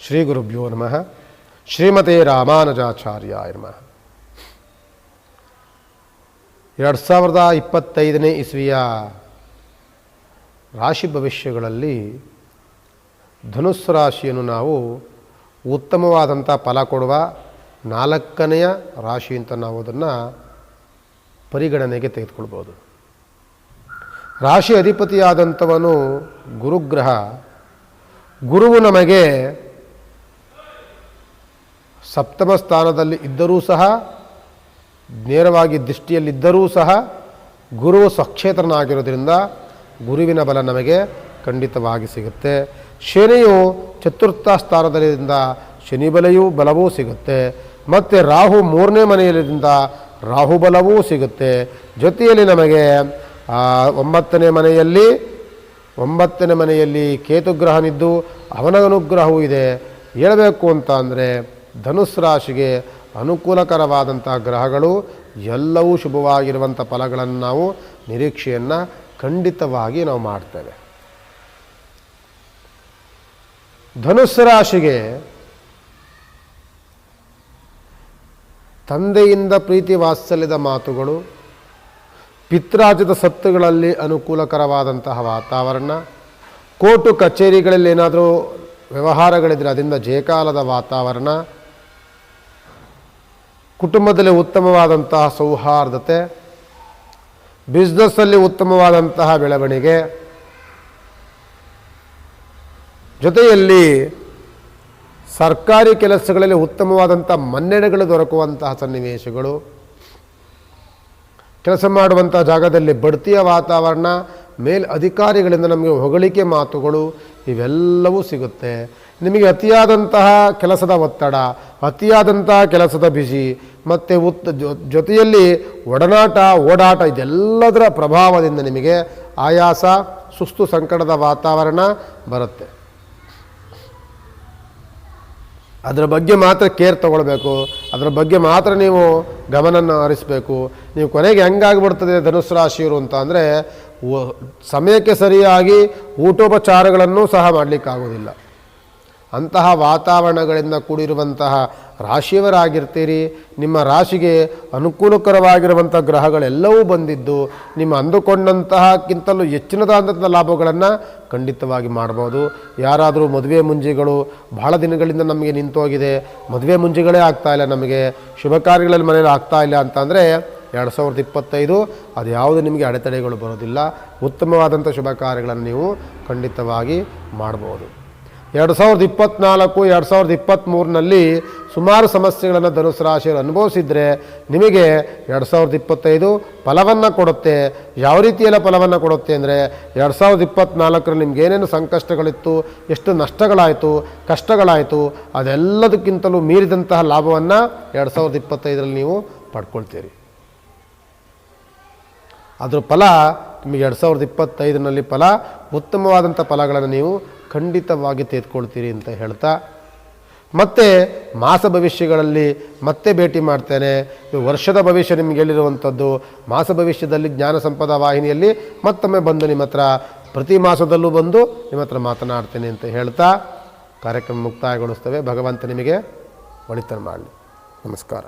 ಶ್ರೀ ಗುರುಭ್ಯೋ ನಮಃ ಶ್ರೀಮತೆ ರಾಮಾನುಜಾಚಾರ್ಯ ನಮಃ ಎರಡು ಸಾವಿರದ ಇಪ್ಪತ್ತೈದನೇ ಇಸ್ವಿಯ ರಾಶಿ ಭವಿಷ್ಯಗಳಲ್ಲಿ ಧನುಸ್ಸು ರಾಶಿಯನ್ನು ನಾವು ಉತ್ತಮವಾದಂಥ ಫಲ ಕೊಡುವ ನಾಲ್ಕನೆಯ ರಾಶಿ ಅಂತ ನಾವು ಅದನ್ನು ಪರಿಗಣನೆಗೆ ತೆಗೆದುಕೊಳ್ಬೋದು. ರಾಶಿ ಅಧಿಪತಿಯಾದಂಥವನು ಗುರುಗ್ರಹ. ಗುರುವು ನಮಗೆ ಸಪ್ತಮ ಸ್ಥಾನದಲ್ಲಿ ಇದ್ದರೂ ಸಹ, ನೇರವಾಗಿ ದೃಷ್ಟಿಯಲ್ಲಿದ್ದರೂ ಸಹ ಗುರು ಸ್ವಕ್ಷೇತ್ರನಾಗಿರೋದ್ರಿಂದ ಗುರುವಿನ ಬಲ ನಮಗೆ ಖಂಡಿತವಾಗಿ ಸಿಗುತ್ತೆ. ಶನಿಯು ಚತುರ್ಥ ಸ್ಥಾನದಲ್ಲಿದ್ದ ಶನಿ ಬಲೆಯೂ ಬಲವೂ ಸಿಗುತ್ತೆ. ಮತ್ತು ರಾಹು ಮೂರನೇ ಮನೆಯಲ್ಲಿದ್ದ ರಾಹು ಬಲವೂ ಸಿಗುತ್ತೆ. ಜೊತೆಯಲ್ಲಿ ನಮಗೆ ಒಂಬತ್ತನೇ ಮನೆಯಲ್ಲಿ ಒಂಬತ್ತನೇ ಮನೆಯಲ್ಲಿ ಕೇತುಗ್ರಹನಿದ್ದು ಅವನ ಅನುಗ್ರಹವೂ ಇದೆ. ಹೇಳಬೇಕು ಅಂತ ಅಂದರೆ ಧನುಸ್ ರಾಶಿಗೆ ಅನುಕೂಲಕರವಾದಂಥ ಗ್ರಹಗಳು ಎಲ್ಲವೂ ಶುಭವಾಗಿರುವಂಥ ಫಲಗಳನ್ನು ನಾವು ನಿರೀಕ್ಷೆಯನ್ನು ಖಂಡಿತವಾಗಿ ನಾವು ಮಾಡ್ತೇವೆ. ಧನುಸ್ ರಾಶಿಗೆ ತಂದೆಯಿಂದ ಪ್ರೀತಿ ವಾತ್ಸಲ್ಯದ ಮಾತುಗಳು ಪಿತ್ರಾಜದ ಸತ್ತುಗಳಲ್ಲಿ ಅನುಕೂಲಕರವಾದಂತಹ ವಾತಾವರಣ, ಕೋರ್ಟು ಕಚೇರಿಗಳಲ್ಲಿ ಏನಾದರೂ ವ್ಯವಹಾರಗಳಿದ್ದರೆ ಅದರಿಂದ ಜಯಕಾಲದ ವಾತಾವರಣ ಕುಟುಂಬದಲ್ಲಿ ಉತ್ತಮವಾದಂತಹ ಸೌಹಾರ್ದತೆ ಬಿಸ್ನೆಸ್ಸಲ್ಲಿ ಉತ್ತಮವಾದಂತಹ ಬೆಳವಣಿಗೆ, ಜೊತೆಯಲ್ಲಿ ಸರ್ಕಾರಿ ಕೆಲಸಗಳಲ್ಲಿ ಉತ್ತಮವಾದಂಥ ಮನ್ನಣೆಗಳು ದೊರಕುವಂತಹ ಸನ್ನಿವೇಶಗಳು, ಕೆಲಸ ಮಾಡುವಂಥ ಜಾಗದಲ್ಲಿ ಬಡ್ತಿಯ ವಾತಾವರಣ, ಮೇಲ್ ಅಧಿಕಾರಿಗಳಿಂದ ನಮಗೆ ಹೊಗಳಿಕೆ ಮಾತುಗಳು ಇವೆಲ್ಲವೂ ಸಿಗುತ್ತೆ. ನಿಮಗೆ ಅತಿಯಾದಂತಹ ಕೆಲಸದ ಒತ್ತಡ, ಅತಿಯಾದಂತಹ ಕೆಲಸದ ಬಿಸಿ ಮತ್ತು ಉತ್ ಜೊತೆಯಲ್ಲಿ ಒಡನಾಟ, ಓಡಾಟ ಇದೆಲ್ಲದರ ಪ್ರಭಾವದಿಂದ ನಿಮಗೆ ಆಯಾಸ, ಸುಸ್ತು ಸಂಕಟದ ವಾತಾವರಣ ಬರುತ್ತೆ. ಅದರ ಬಗ್ಗೆ ಮಾತ್ರ ಕೇರ್ ತಗೊಳ್ಬೇಕು. ಅದರ ಬಗ್ಗೆ ಮಾತ್ರ ನೀವು ಗಮನನ ಹರಿಸಬೇಕು. ನೀವು ಕೊನೆಗೆ ಹೆಂಗಾಗ್ಬಿಡ್ತದೆ ಧನುಸ್ ರಾಶಿಯವರು ಅಂತ ಅಂದರೆ ಸಮಯಕ್ಕೆ ಸರಿಯಾಗಿ ಊಟೋಪಚಾರಗಳನ್ನು ಸಹ ಮಾಡಲಿಕ್ಕಾಗೋದಿಲ್ಲ ಅಂತಹ ವಾತಾವರಣಗಳಿಂದ ಕೂಡಿರುವಂತಹ ರಾಶಿಯವರಾಗಿರ್ತೀರಿ, ನಿಮ್ಮ ರಾಶಿಗೆ ಅನುಕೂಲಕರವಾಗಿರುವಂಥ ಗ್ರಹಗಳೆಲ್ಲವೂ ಬಂದಿದ್ದು, ನಿಮ್ಮ ಅಂದುಕೊಂಡಂತಹಕ್ಕಿಂತಲೂ ಹೆಚ್ಚಿನದಾದಂಥ ಲಾಭಗಳನ್ನು ಖಂಡಿತವಾಗಿ ಮಾಡ್ಬೋದು. ಯಾರಾದರೂ ಮದುವೆ ಮುಂಜಿಗಳು ಬಹಳ ದಿನಗಳಿಂದ ನಮಗೆ ನಿಂತೋಗಿದೆ, ಮದುವೆ ಮುಂಜಿಗಳೇ ಆಗ್ತಾ ಇಲ್ಲ ನಮಗೆ, ಶುಭ ಕಾರ್ಯಗಳಲ್ಲಿ ಮನೇಲಿ ಆಗ್ತಾ ಇಲ್ಲ ಅಂತಂದರೆ ಎರಡು ಸಾವಿರದ ಇಪ್ಪತ್ತೈದು, ಅದು ಯಾವುದು ನಿಮಗೆ ಅಡೆತಡೆಗಳು ಬರೋದಿಲ್ಲ. ಉತ್ತಮವಾದಂಥ ಶುಭ ಕಾರ್ಯಗಳನ್ನು ನೀವು ಖಂಡಿತವಾಗಿ ಮಾಡ್ಬೋದು. ಎರಡು ಸಾವಿರದ ಇಪ್ಪತ್ತ್ನಾಲ್ಕು ಎರಡು ಸಾವಿರದ ಇಪ್ಪತ್ತ್ಮೂರಿನಲ್ಲಿ ಸುಮಾರು ಸಮಸ್ಯೆಗಳನ್ನು ಧನುಸು ರಾಶಿಯಲ್ಲಿ ಅನುಭವಿಸಿದರೆ ನಿಮಗೆ ಎರಡು ಸಾವಿರದ ಇಪ್ಪತ್ತೈದು ಫಲವನ್ನು ಕೊಡುತ್ತೆ. ಯಾವ ರೀತಿಯೆಲ್ಲ ಫಲವನ್ನು ಕೊಡುತ್ತೆ ಅಂದರೆ ಎರಡು ಸಾವಿರದ ಇಪ್ಪತ್ತ್ನಾಲ್ಕರಲ್ಲಿ ನಿಮ್ಗೆ ಏನೇನು ಸಂಕಷ್ಟಗಳಿತ್ತು, ಎಷ್ಟು ನಷ್ಟಗಳಾಯಿತು, ಕಷ್ಟಗಳಾಯಿತು, ಅದೆಲ್ಲದಕ್ಕಿಂತಲೂ ಮೀರಿದಂತಹ ಲಾಭವನ್ನು ಎರಡು ಸಾವಿರದ ಇಪ್ಪತ್ತೈದರಲ್ಲಿ ನೀವು ಪಡ್ಕೊಳ್ತೀರಿ. ಅದ್ರ ಫಲ, ನಿಮಗೆ ಎರಡು ಸಾವಿರದ ಇಪ್ಪತ್ತೈದರಲ್ಲಿ ಫಲ ಉತ್ತಮವಾದಂಥ ಫಲಗಳನ್ನು ನೀವು ಖಂಡಿತವಾಗಿ ತೆಗೆದುಕೊಳ್ತೀರಿ ಅಂತ ಹೇಳ್ತಾ, ಮತ್ತೆ ಮಾಸ ಭವಿಷ್ಯಗಳಲ್ಲಿ ಮತ್ತೆ ಭೇಟಿ ಮಾಡ್ತೇನೆ. ವರ್ಷದ ಭವಿಷ್ಯ ನಿಮ್ಗೆ ಹೇಳಿರುವಂಥದ್ದು ಮಾಸ ಭವಿಷ್ಯದಲ್ಲಿ ಜ್ಞಾನ ಸಂಪದ ವಾಹಿನಿಯಲ್ಲಿ ಮತ್ತೊಮ್ಮೆ ಬಂದು ನಿಮ್ಮ ಹತ್ರ, ಪ್ರತಿ ಮಾಸದಲ್ಲೂ ಬಂದು ನಿಮ್ಮ ಹತ್ರ ಮಾತನಾಡ್ತೇನೆ ಅಂತ ಹೇಳ್ತಾ, ಕಾರ್ಯಕ್ರಮ ಮುಕ್ತಾಯಗೊಳಿಸ್ತವೆ. ಭಗವಂತ ನಿಮಗೆ ಒಳಿತನ ಮಾಡಲಿ. ನಮಸ್ಕಾರ.